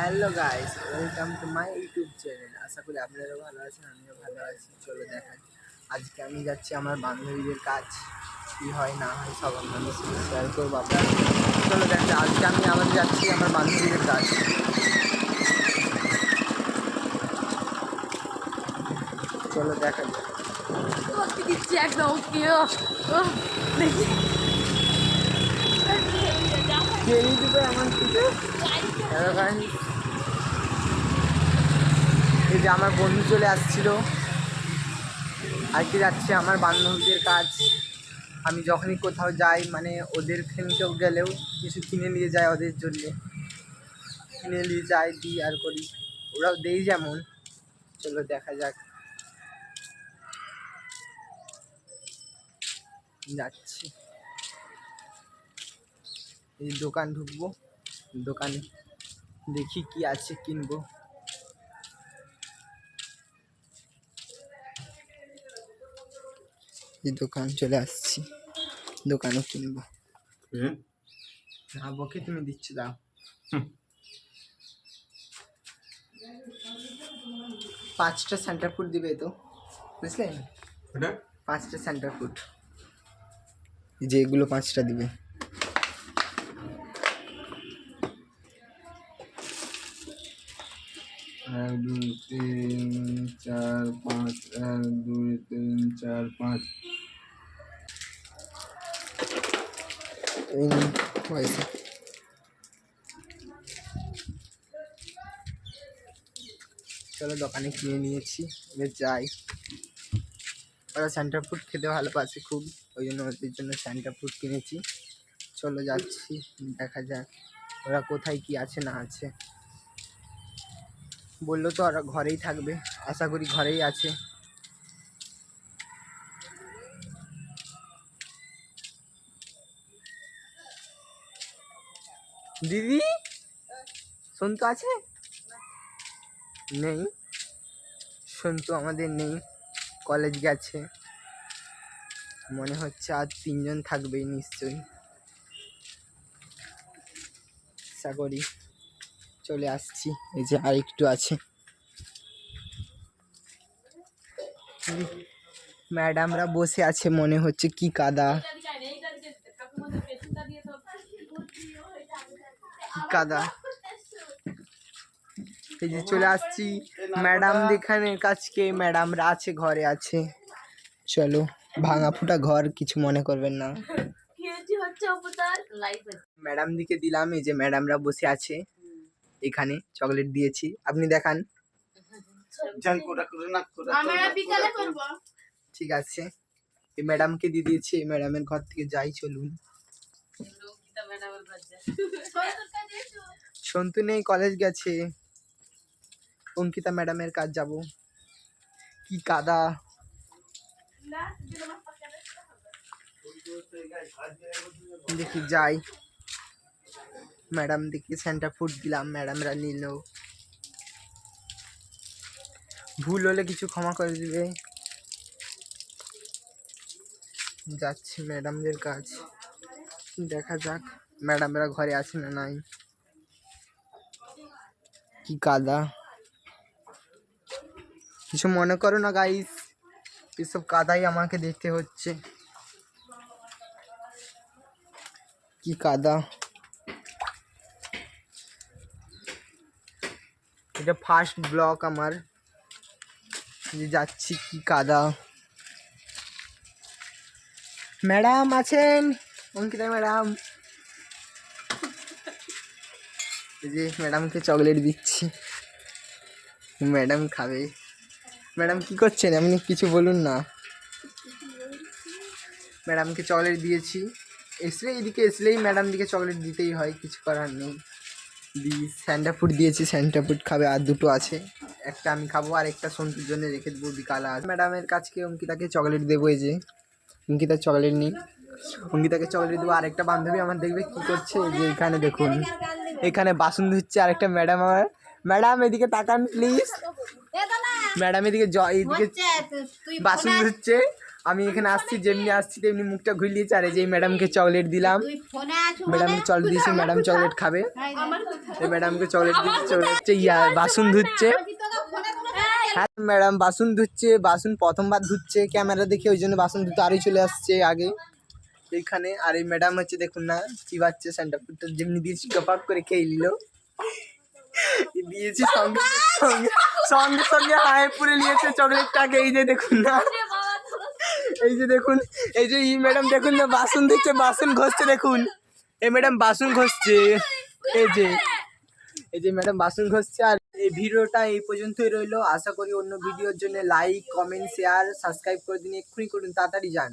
Hello guys welcome to my YouTube channel আশা করি আপনারাও ভালো আছেন আমিও ভালো আছি। চলো দেখাই। আজকে আমি যাচ্ছি আমার বান্ধবীদের কাজ। কী হয় না হয় সব আপনাদের সাথে শেয়ার করব আপনারা চলো দেখা আজকে আমি আমার যাচ্ছি আমার বান্ধবীদের কাজ। চলো দেখা যাক দিচ্ছি একদম দেখি। দেবে এমন কিছু যে আমার বন্ধু চলে আসছিল। আজকে যাচ্ছে আমার বান্ধবীদের কাজ। আমি যখনই কোথাও যাই মানে ওদের ফ্যামিলিতেও গেলেও কিছু কিনে নিয়ে যায় ওদের জন্য। কিনে নিয়ে যাই দিই আর করি। ওরাও দেই যেমন। চলো দেখা যাক। যাচ্ছি। এই দোকান ঢুকবো। দোকানে দেখি কি আছে কিনবো। এই দোকান চলে আসছি। দোকানও কিনবো। না বকে তুমি দিচ্ছ দাও। পাঁচটা সেন্টার ফুট দিবে তো বুঝলে? পাঁচটা সেন্টার ফুট যেগুলো পাঁচটা দিবে। এক দুই, তিন, চার, পাঁচ। চলো দোকানে কিনে নিয়েছি, এবার যাই। ওরা সেন্টার ফুড খেতে ভালোবাসে খুব, ওই জন্য ওদের জন্য সেন্টার ফুড কিনেছি। চলো যাচ্ছি, দেখা যাক ওরা কোথায়, কি আছে, না আছে। বলল তো ওরা ঘরেই থাকবে, আশা করি ঘরেই আছে। দিদি? সন্তু আছে? নেই। সন্তু আমাদের নেই। কলেজ গেছে। মনে হচ্ছে আর তিনজন থাকবেই নিশ্চয়ই। আশা করি চলে আসছি। এই যে আর একটু আছে। ম্যাডামরা বসে আছে, মনে হচ্ছে কি কাদা। কাদা। এই যে চলে আসছি ম্যাডাম দেখানের কাছকে ম্যাডামরা আছে ঘরে আছে। চলো ভাঙা ফুটা ঘর কিছু মনে করবেন না। কি হচ্ছে অবতার লাইভ ম্যাডাম দিকে দিলাম এই যে ম্যাডামরা বসে আছে। এখানে চকলেট দিয়েছি। আপনি দেখান। আমরা বিকালে করব। ঠিক আছে। এই ম্যাডামকে দিয়ে দিয়েছি এই ম্যাডামের ঘর থেকে যাই চলুন। সন্তু নেই কলেজ গেছে। অঙ্কিতা ম্যাডামের কাজ যাব। কি কাদা। দেখি যাই। ম্যাডাম দেখি সেন্টা ফুড দিলাম ম্যাডামরা নিল। ভুল হলে কিছু ক্ষমা করে দিবে। যাচ্ছি ম্যাডামদের কাজ। দেখা যাক। ম্যাডামরা ঘরে আছে না নাই? কি কাদা? কিছু মনে করো না গাইস এসব কাদাই আমাকে দেখতে হচ্ছে। কি কাদা? এটা ফার্স্ট ব্লক আমার। যে যাচ্ছি, কি কাদা? ম্যাডাম আছেন? অঙ্কিতা ম্যাডাম? এই যে ম্যাডামকে চকলেট দিচ্ছি। ম্যাডাম খাবে। ম্যাডাম কি করছেন? আপনি কিছু বলুন না। ম্যাডামকে চকলেট দিয়েছি। এসলে এদিকে, এসলেই ম্যাডাম দিকে চকলেট দিতেই হয়, কিছু করার নেই। দি স্যান্ডা ফুড দিয়েছি স্যান্ডা ফুড খাবে, আর দুটো আছে। একটা আমি খাব, আর একটা সন্তুর জন্য রেখে দেবো বিকালে আর ম্যাডামের কাছকে অঙ্কিতাকে চকলেট দেবো এই যে। অঙ্কিতার চকলেট নিই অঙ্কিতাকে চকলেট দেবো আর একটা বান্ধবী আমার দেখবে কি করছে যে এখানে দেখুন। এখানে বাসন ধুচ্ছে আরেকটা ম্যাডাম আমার। ম্যাডাম এদিকে তাকান প্লিজ ম্যাডাম এদিকে জ এইদিকে বাসন ধুচ্ছে আমি এখানে আসছি যেমনি আসছি তেমনি মুখটা ঘুরিয়েছি আর এই যে ম্যাডামকে চকলেট দিলাম। তুই ফোনে আছো ম্যাডামকে চকলেট দিয়েছি ম্যাডাম চকলেট খাবে। এই ম্যাডামকে চকলেট দিচ্ছি চকলেট হচ্ছে। ইয়া বাসন ধুচ্ছে হ্যাঁ ম্যাডাম বাসন ধুচ্ছে বাসন প্রথমবার ধুচ্ছে ক্যামেরা দেখে ওই জন্য বাসন ধুতে আরই চলে আসছে আগে। এইখানে। আর এই ম্যাডাম হচ্ছে দেখুন না, চিবাচ্ছে স্যান্টা ফুডটা যেমনি দিয়েছি কপাক করে খেয়ে নিল। দিয়েছি সঙ্গে সঙ্গে সঙ্গে সঙ্গে হায় পুরে নিয়েছে চকলেটটাকে এই যে দেখুন না, এই যে দেখুন, এই যে ই ম্যাডাম দেখুন না, বাসন দিচ্ছে বাসন ঘষছে দেখুন। এই ম্যাডাম বাসন ঘষছে, এই যে এই যে ম্যাডাম বাসন ঘষছে। আর এই ভিডিওটা এই পর্যন্তই রইল। আশা করি অন্য ভিডিওর জন্য লাইক কমেন্ট শেয়ার সাবস্ক্রাইব করে দিন। এক্ষুনি করুন, তাড়াতাড়ি যান।